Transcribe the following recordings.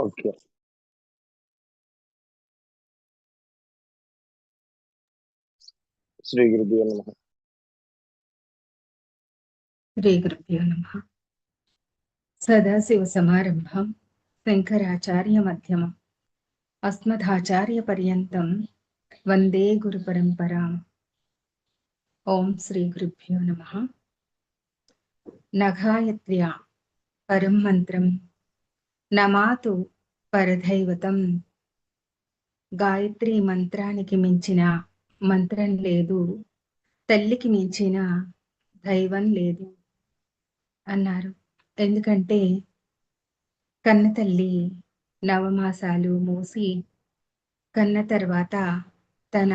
Okay. श्रीगुरुभ्यो नमः श्रीगुरुभ्यो नमः सदाशिवसमारम्भं शङ्कराचार्यमध्यमम् अस्मदाचार्यपर्यन्तं वंदे गुरुपरम्पराम् ॐ श्रीगुरुभ्यो नमः नघायत्र्या परं मन्त्रं నమాతు పరదైవతం. గాయత్రి మంత్రానికి మించిన మంత్రం లేదు. తల్లికి మించిన దైవం లేదు అన్నారు. ఎందుకంటే కన్న తల్లి నవమాసాలు మూసి కన్న తర్వాత తన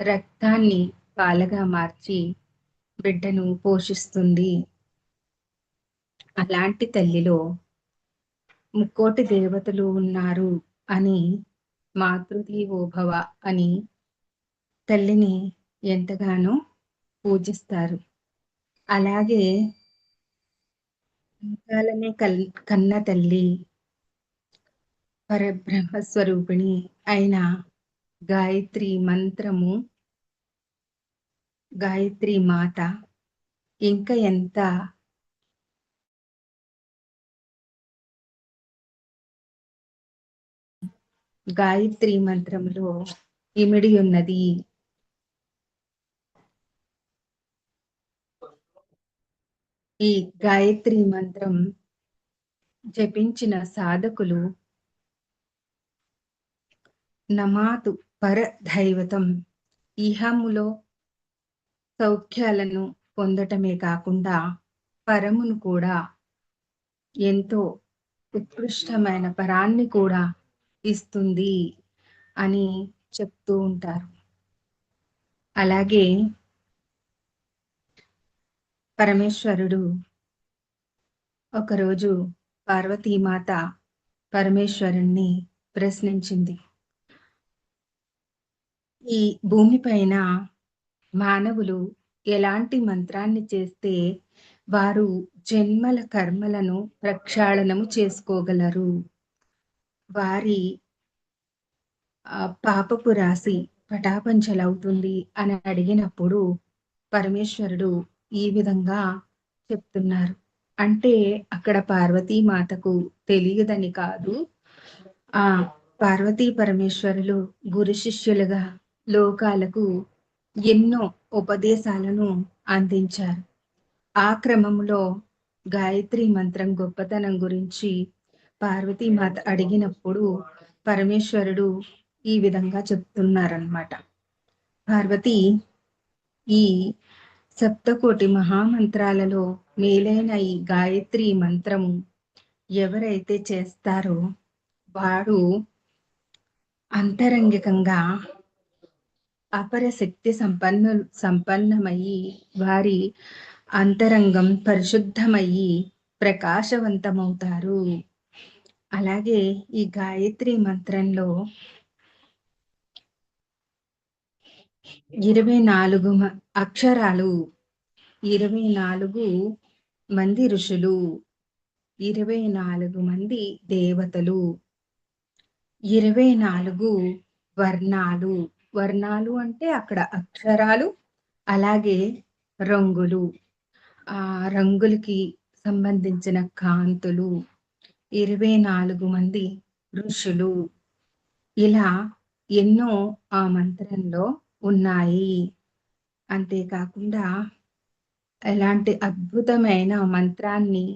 రక్తాన్ని పాలగా మార్చి బిడ్డను పోషిస్తుంది. అలాంటి తల్లిలో ముక్కోటి దేవతలు ఉన్నారు అని మాతృదేవోభవ అని తల్లిని ఎంతగానో పూజిస్తారు. అలాగే కాలమే కల్ కన్న తల్లి పరబ్రహ్మస్వరూపిణి అయిన గాయత్రి మంత్రము గాయత్రి మాత ఇంకా ఎంత గాయత్రి మంత్రములో ఇమిడి ఉన్నది. ఈ గాయత్రి మంత్రం జపించిన సాధకులు నమాతు పర దైవతం ఇహములో సౌఖ్యాలను పొందటమే కాకుండా పరమును కూడా ఎంతో ఉత్కృష్టమైన పరాన్ని కూడా ఇస్తుంది అని చెప్తూ ఉంటారు. అలాగే పరమేశ్వరుడు ఒకరోజు పార్వతీమాత పరమేశ్వరుణ్ణి ప్రశ్నించింది. ఈ భూమిపైన మానవులు ఎలాంటి మంత్రాన్ని చేస్తే వారు జన్మల కర్మలను ప్రక్షాళనము చేసుకోగలరు? వారి పాపపు రాశి పటాపంచలవుతుంది అని అడిగినప్పుడు పరమేశ్వరుడు ఈ విధంగా చెప్తున్నారు. అంటే అక్కడ పార్వతీ మాతకు తెలియదని కాదు. ఆ పార్వతీ పరమేశ్వరులు గురు శిష్యులుగా లోకాలకు ఎన్నో ఉపదేశాలను అందించారు. ఆ క్రమంలో గాయత్రి మంత్రం గొప్పతనం గురించి పార్వతీమాత అడిగినప్పుడు పరమేశ్వరుడు ఈ విధంగా చెప్తున్నారనమాట పార్వతి ఈ సప్తకోటి మహామంత్రాలలో మేలైన ఈ గాయత్రి మంత్రము ఎవరైతే చేస్తారో వాడు అంతరంగికంగా అపర శక్తి సంపన్న సంపన్నమయ్యి వారి అంతరంగం పరిశుద్ధమయ్యి ప్రకాశవంతమవుతారు. అలాగే ఈ గాయత్రి మంత్రంలో ఇరవై నాలుగు అక్షరాలు ఇరవై నాలుగు మంది ఋషులు ఇరవై నాలుగు మంది దేవతలు ఇరవై నాలుగు వర్ణాలు. వర్ణాలు అంటే అక్కడ అక్షరాలు అలాగే రంగులు. ఆ రంగులకి సంబంధించిన కాంతులు ఇరవై నాలుగు మంది ఋషులు ఇలా ఎన్నో ఆ మంత్రంలో ఉన్నాయి. అంతేకాకుండా ఎలాంటి అద్భుతమైన మంత్రాన్ని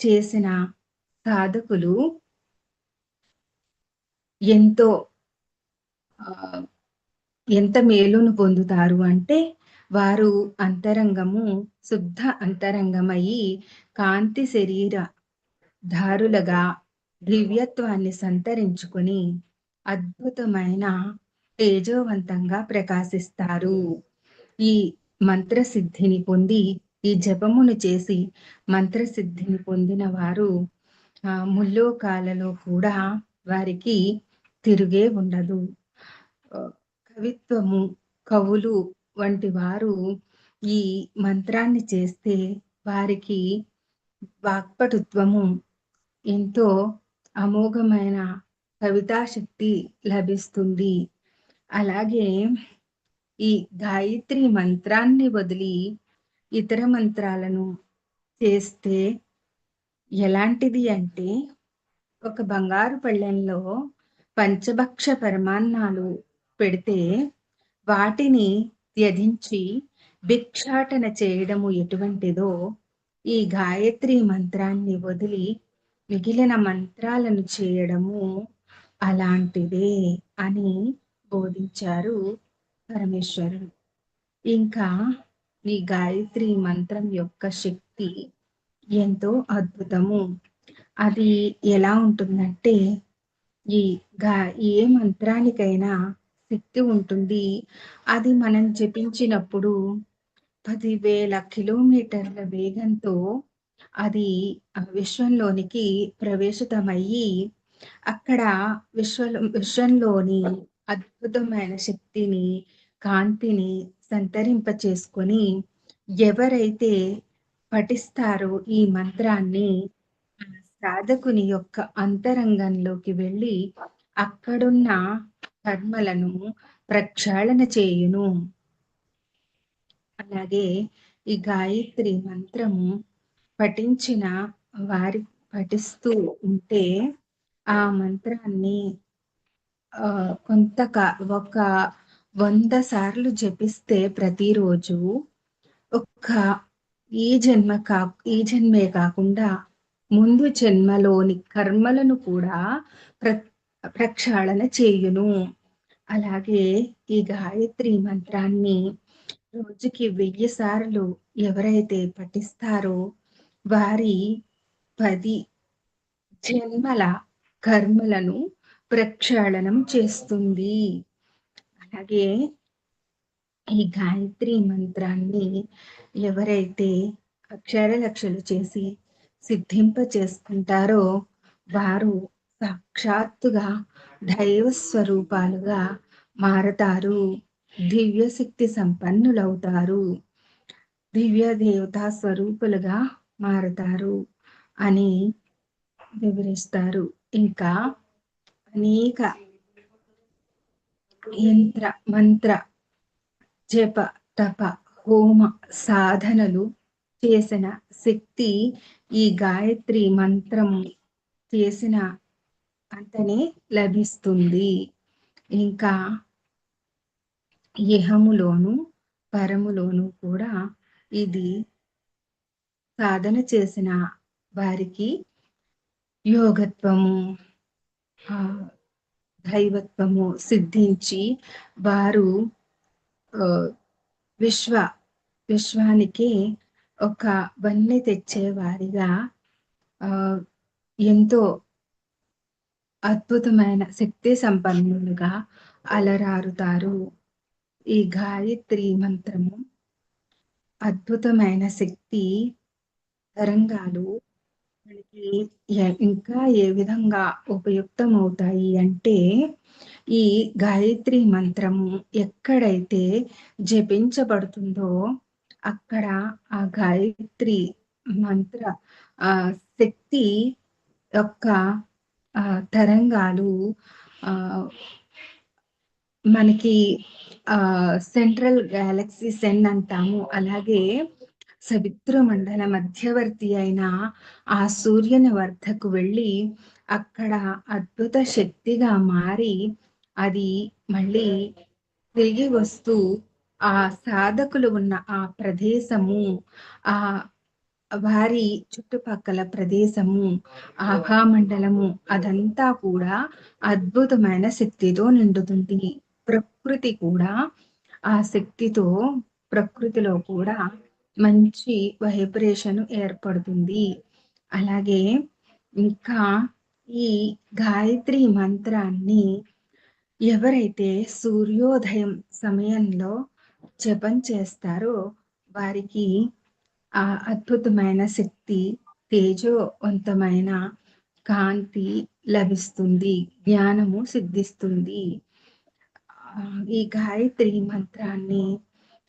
చేసిన సాధకులు ఎంతో ఎంత మేలును పొందుతారు అంటే వారు అంతరంగము శుద్ధ అంతరంగమయ్యి కాంతి శరీర దారులుగా దివ్యత్వాన్ని సంతరించుకుని అద్భుతమైన తేజోవంతంగా ప్రకాశిస్తారు. ఈ మంత్రసిద్ధిని పొంది ఈ జపమును చేసి మంత్రసిద్ధిని పొందిన వారు ముల్లోకాలలో కూడా వారికి తిరుగే ఉండదు. కవిత్వము కవులు వంటి వారు ఈ మంత్రాన్ని చేస్తే వారికి వాక్పటుత్వము ఎంతో అమోఘమైన కవితా శక్తి లభిస్తుంది. అలాగే ఈ గాయత్రి మంత్రాన్ని వదిలి ఇతర మంత్రాలను చేస్తే ఎలాంటిది అంటే ఒక బంగారు పళ్ళెంలో పంచభక్ష పరమాన్నాలు పెడితే వాటిని త్యజించి భిక్షాటన చేయడము ఎటువంటిదో ఈ గాయత్రి మంత్రాన్ని వదిలి మిగిలిన మంత్రాలను చేయడము అలాంటిదే అని బోధించారు పరమేశ్వరుడు. ఇంకా ఈ గాయత్రి మంత్రం యొక్క శక్తి ఎంతో అద్భుతము. అది ఎలా ఉంటుందంటే ఈ గా ఏ మంత్రానికైనా శక్తి ఉంటుంది. అది మనం జపించినప్పుడు పదివేల కిలోమీటర్ల వేగంతో అది విశ్వంలోనికి ప్రవేశితమయ్యి అక్కడ విశ్వ విశ్వంలోని అద్భుతమైన శక్తిని కాంతిని సంతరింప చేసుకొని ఎవరైతే పఠిస్తారో ఈ మంత్రాన్ని సాధకుని యొక్క అంతరంగంలోకి వెళ్ళి అక్కడున్న కర్మలను ప్రక్షాళన చేయును. అలాగే ఈ గాయత్రి మంత్రము పఠించిన వారి పఠిస్తూ ఉంటే ఆ మంత్రాన్ని కొంత ఒక వంద సార్లు జపిస్తే ప్రతిరోజు ఒక్క ఈ జన్మ కా ఈ జన్మే కాకుండా ముందు జన్మలోని కర్మలను కూడా ప్ర ప్రక్షాళన చేయును. అలాగే ఈ గాయత్రి మంత్రాన్ని రోజుకి వెయ్యి సార్లు ఎవరైతే పఠిస్తారో వారి పది జన్మల కర్మలను ప్రక్షాళనం చేస్తుంది. అలాగే ఈ గాయత్రి మంత్రాన్ని ఎవరైతే అక్షర లక్షలు చేసి సిద్ధింప చేసుకుంటారో వారు సాక్షాత్తుగా దైవ స్వరూపాలుగా మారతారు. దివ్యశక్తి సంపన్నులవుతారు. దివ్య దేవతా స్వరూపులుగా మారతారు అని వివరిస్తారు. ఇంకా అనేక యంత్ర మంత్ర జప తప హోమ సాధనలు చేసిన శక్తి ఈ గాయత్రి మంత్రం చేసిన అంతనే లభిస్తుంది. ఇంకా ఇహములోను పరములోను కూడా ఇది సాధన చేసిన వారికి యోగత్వము దైవత్వము సిద్ధించి వారు విశ్వ విశ్వానికి ఒక వన్నె తెచ్చేవారిగా ఎంతో అద్భుతమైన శక్తి సంపన్నులుగా అలరారుతారు. ఈ గాయత్రి మంత్రము అద్భుతమైన శక్తి తరంగాలు మనకి ఇంకా ఏ విధంగా ఉపయుక్తమవుతాయి అంటే ఈ గాయత్రి మంత్రము ఎక్కడైతే జపించబడుతుందో అక్కడ ఆ గాయత్రి మంత్ర ఆ శక్తి యొక్క తరంగాలు ఆ మనకి ఆ సెంట్రల్ గ్యాలక్సీ సెన్ అంటాము. అలాగే మండల మధ్యవర్తి అయిన ఆ సూర్యుని వద్దకు వెళ్ళి అక్కడ అద్భుత శక్తిగా మారి అది మళ్ళీ తిరిగి వస్తూ ఆ సాధకులు ఉన్న ఆ ప్రదేశము ఆ వారి చుట్టుపక్కల ప్రదేశము ఆభామండలము అదంతా కూడా అద్భుతమైన శక్తితో నిండుతుంది. ప్రకృతి కూడా ఆ శక్తితో ప్రకృతిలో కూడా మంచి వైబ్రేషన్ ఏర్పడుతుంది. అలాగే ఇంకా ఈ గాయత్రి మంత్రాన్ని ఎవరైతే సూర్యోదయం సమయంలో జపం చేస్తారో వారికి ఆ అద్భుతమైన శక్తి తేజోవంతమైన కాంతి లభిస్తుంది జ్ఞానము సిద్ధిస్తుంది. ఈ గాయత్రి మంత్రాన్ని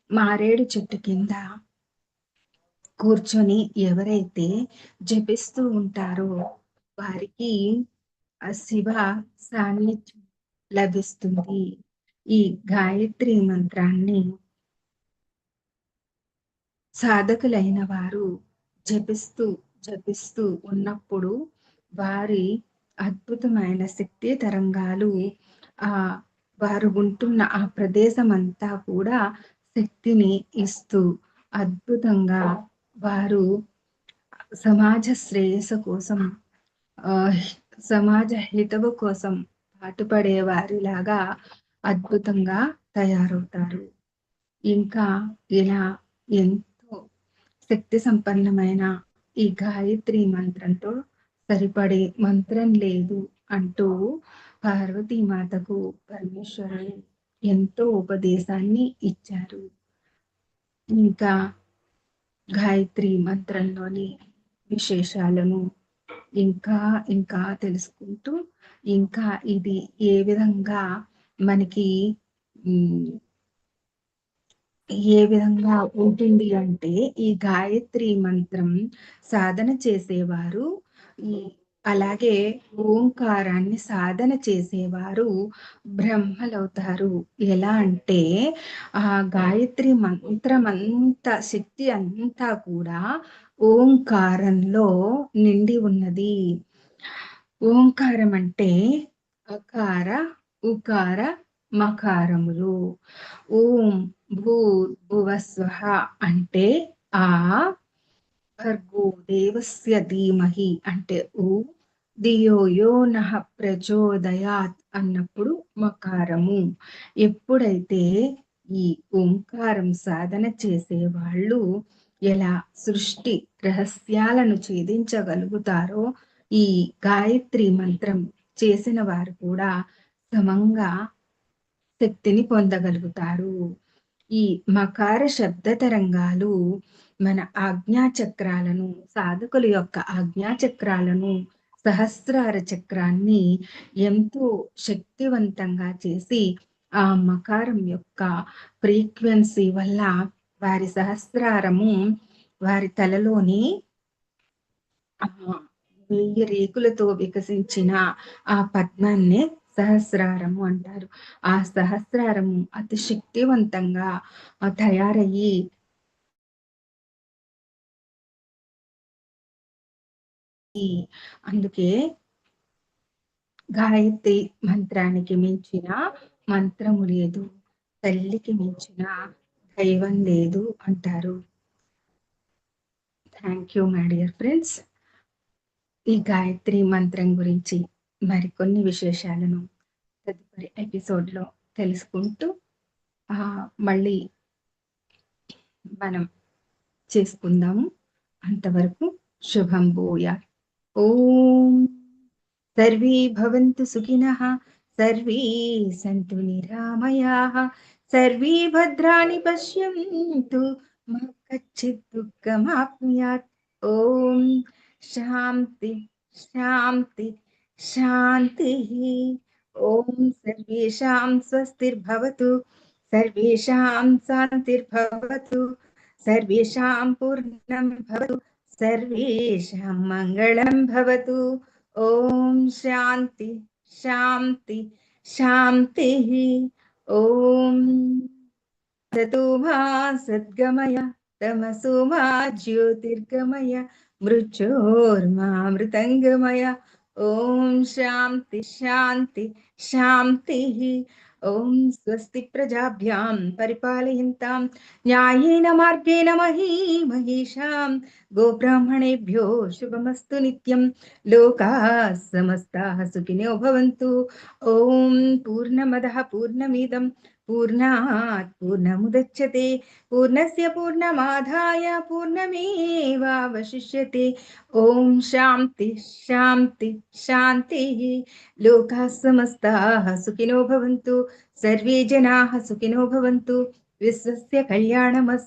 మారేడు చెట్టు కింద కూర్చొని ఎవరైతే జపిస్తూ ఉంటారో వారికి శివ సాన్నిధ్యం లభిస్తుంది. ఈ గాయత్రి మంత్రాన్ని సాధకులైన వారు జపిస్తూ జపిస్తూ ఉన్నప్పుడు వారి అద్భుతమైన శక్తి తరంగాలు ఆ వారు ఉంటున్న ఆ ప్రదేశం అంతా కూడా శక్తిని ఇస్తూ అద్భుతంగా వారు సమాజ శ్రేయస్సు కోసం సమాజ హితవు కోసం పాటుపడే వారిలాగా అద్భుతంగా తయారవుతారు. ఇంకా ఇలా ఎంతో శక్తి సంపన్నమైన ఈ గాయత్రి మంత్రంతో సరిపడే మంత్రం లేదు అంటూ పార్వతీమాతకు పరమేశ్వరుడు ఎంతో ఉపదేశాన్ని ఇచ్చారు. ఇంకా గాయత్రి మంత్రంలోని విశేషాలను ఇంకా ఇంకా తెలుసుకుంటూ ఇంకా ఇది ఏ విధంగా మనకి ఏ విధంగా ఉంటుంది అంటే ఈ గాయత్రి మంత్రం సాధన చేసేవారు. ఈ అలాగే ఓంకారాన్ని సాధన చేసేవారు బ్రహ్మలవుతారు ఎలా అంటే ఆ గాయత్రి మంత్రం అంతా శక్తి అంతా కూడా ఓంకారంలో నిండి ఉన్నది. ఓంకారం అంటే అకార ఉకార మకారములు. ఓం భూ భువస్వ అంటే ఆ భర్గో దేవస్య ధీమహి అంటే ఊ దియోయో నహ ప్రచోదయాత్ అన్నప్పుడు మకారము. ఎప్పుడైతే ఈ ఓంకారం సాధన చేసే వాళ్ళు ఎలా సృష్టి రహస్యాలను ఛేదించగలుగుతారో ఈ గాయత్రి మంత్రం చేసిన వారు కూడా సమంగా శక్తిని పొందగలుగుతారు. ఈ మకార శబ్ద తరంగాలు మన ఆజ్ఞాచక్రాలను సాధకుల యొక్క ఆజ్ఞాచక్రాలను సహస్రార చక్రాన్ని ఎంతో శక్తివంతంగా చేసి ఆ మకారం యొక్క ఫ్రీక్వెన్సీ వల్ల వారి సహస్రారము వారి తలలోని వెయ్యి రేకులతో వికసించిన ఆ పద్మాన్నే సహస్రారము అంటారు. ఆ సహస్రారము అతి శక్తివంతంగా తయారయ్యి అందుకే గాయత్రి మంత్రానికి మించిన మంత్రము లేదు తల్లికి మించిన దైవం లేదు అంటారు. Thank you my dear friends ఈ గాయత్రి మంత్రం గురించి మరికొన్ని విశేషాలను తదుపరి ఎపిసోడ్లో తెలుసుకుంటూ మళ్ళీ మనం చేసుకుందాము. అంతవరకు శుభం ओम सर्वे भवन्तु सुखिनः, सर्वे सन्तु निरामयाः, सर्वे भद्राणि पश्यन्तु, मा कच्चित् दुःखमाप्नुयात्। ॐ शान्ति शान्ति, शान्तिः। ॐ सर्वेषां स्वस्तिर्भवतु, सर्वेषां शान्तिर्भवतु, सर्वेषां पूर्णं भवतु। सर्वेषां मङ्गलं भवतु। ॐ शान्ति शान्ति, शान्तिः। ॐ सतो मा सद्गमय, तमसो मा ज्योतिर्गमय मृचोर्मा मृतङ्गमय ॐ शान्ति शान्ति, शान्तिः। ओम स्वस्ति प्रजाभ्याम परिपालयन्ताम न्यायेन मार्गेण मही महेशां गोब्राह्मणेभ्यो शुभमस्तु नित्यं लोका समस्ताः सुखिनो भवन्तु। ओम पूर्णमदः पूर्णमिदं पूर्णात् पूर्णमुदच्छते, पूर्णस्य पूर्णमाधाय पूर्णमेवावशिष्यते। ॐ शान्ति शान्ति, शान्तिः। लोकाः समस्ताः सुखिनो भवन्तु, सर्वे जनाः सुखिनो भवन्तु। विश्वस्य कल्याणमस्तु।